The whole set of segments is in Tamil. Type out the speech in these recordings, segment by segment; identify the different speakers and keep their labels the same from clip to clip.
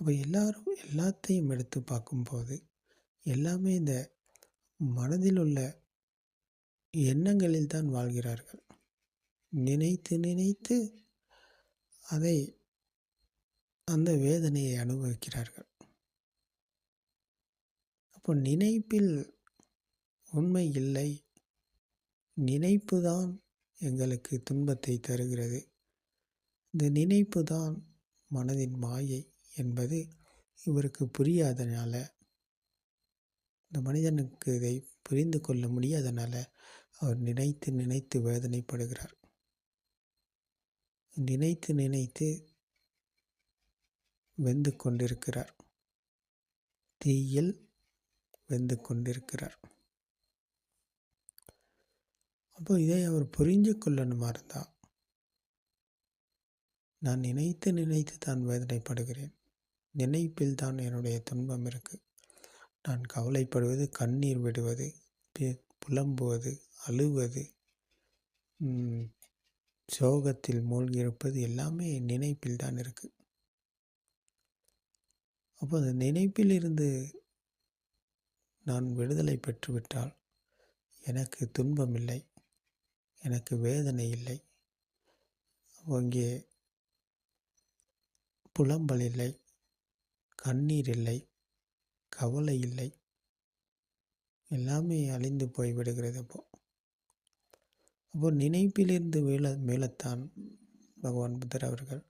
Speaker 1: அப்போ எல்லாரும் எல்லாத்தையும் எடுத்து பார்க்கும்போது எல்லாமே இந்த மனதில் உள்ள எண்ணங்களில் தான் வாழ்கிறார்கள். நினைத்து நினைத்து அதை அந்த வேதனையை அனுபவிக்கிறார்கள். அப்போ நினைப்பில் உண்மை இல்லை. நினைப்பு தான் எங்களுக்கு துன்பத்தை தருகிறது. இந்த நினைப்பு தான் மனதின் மாயை. என்பது இவருக்கு புரியாதனால இந்த மனிதனுக்கு இதை புரிந்து கொள்ள முடியாதனால அவர் நினைத்து நினைத்து வேதனைப்படுகிறார். நினைத்து நினைத்து வெந்து கொண்டிருக்கிறார். தீயில் வெந்து கொண்டிருக்கிறார். அப்போ இதை அவர் புரிஞ்சு கொள்ளணுமா இருந்தால் நான் நினைத்து நினைத்து தான் வேதனைப்படுகிறேன். நினைப்பில் தான் என்னுடைய துன்பம் இருக்குது நான் கவலைப்படுவது கண்ணீர் விடுவது புலம்புவது அழுவது சோகத்தில் மூழ்கியிருப்பது எல்லாமே நினைப்பில் தான் இருக்குது அப்போ அந்த நினைப்பிலிருந்து நான் விடுதலை பெற்றுவிட்டால் எனக்கு துன்பம் இல்லை எனக்கு வேதனை இல்லை. அங்கே புலம்பல் இல்லை கண்ணீர் இல்லை கவலை இல்லை. எல்லாமே அழிந்து போய் விடுகிறது அப்போ. அப்போ நினைப்பிலிருந்து மேல மேலத்தான் பகவான் புத்தர் அவர்கள்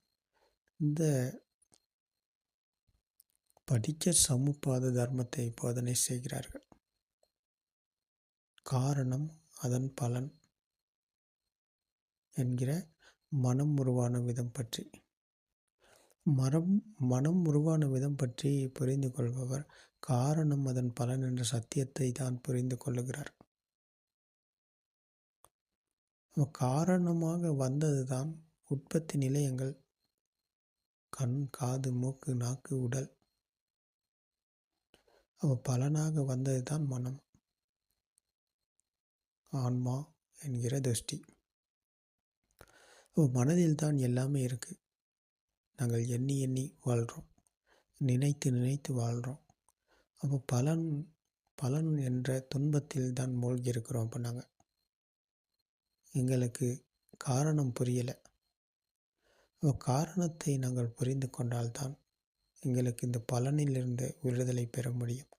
Speaker 1: இந்த படிக்க சமுப்பாத தர்மத்தை போதனை செய்கிறார்கள். காரணம் அதன் பலன் என்கிற மனம் உருவான விதம் பற்றி. மரம் மனம் உருவான விதம் பற்றி புரிந்து கொள்பவர் காரணம் அதன் பலன் என்ற சத்தியத்தை தான் புரிந்து கொள்ளுகிறார். காரணமாக வந்தது தான் உற்பத்தி நிலையங்கள். கண் காது மூக்கு நாக்கு உடல். அவ பலனாக வந்தது தான் மனம். ஆன்மா என்கிற திருஷ்டி. மனதில் தான் எல்லாமே இருக்குது நாங்கள் எண்ணி எண்ணி வாழ்கிறோம் நினைத்து நினைத்து வாழ்கிறோம் அப்போ பலன் பலன் என்ற துன்பத்தில் தான் மூழ்கி இருக்கிறோம் அப்போ நாங்கள் எங்களுக்கு காரணம் புரியலை. காரணத்தை நாங்கள் புரிந்து கொண்டால்தான் எங்களுக்கு இந்த பலனிலிருந்து விடுதலை பெற முடியும்.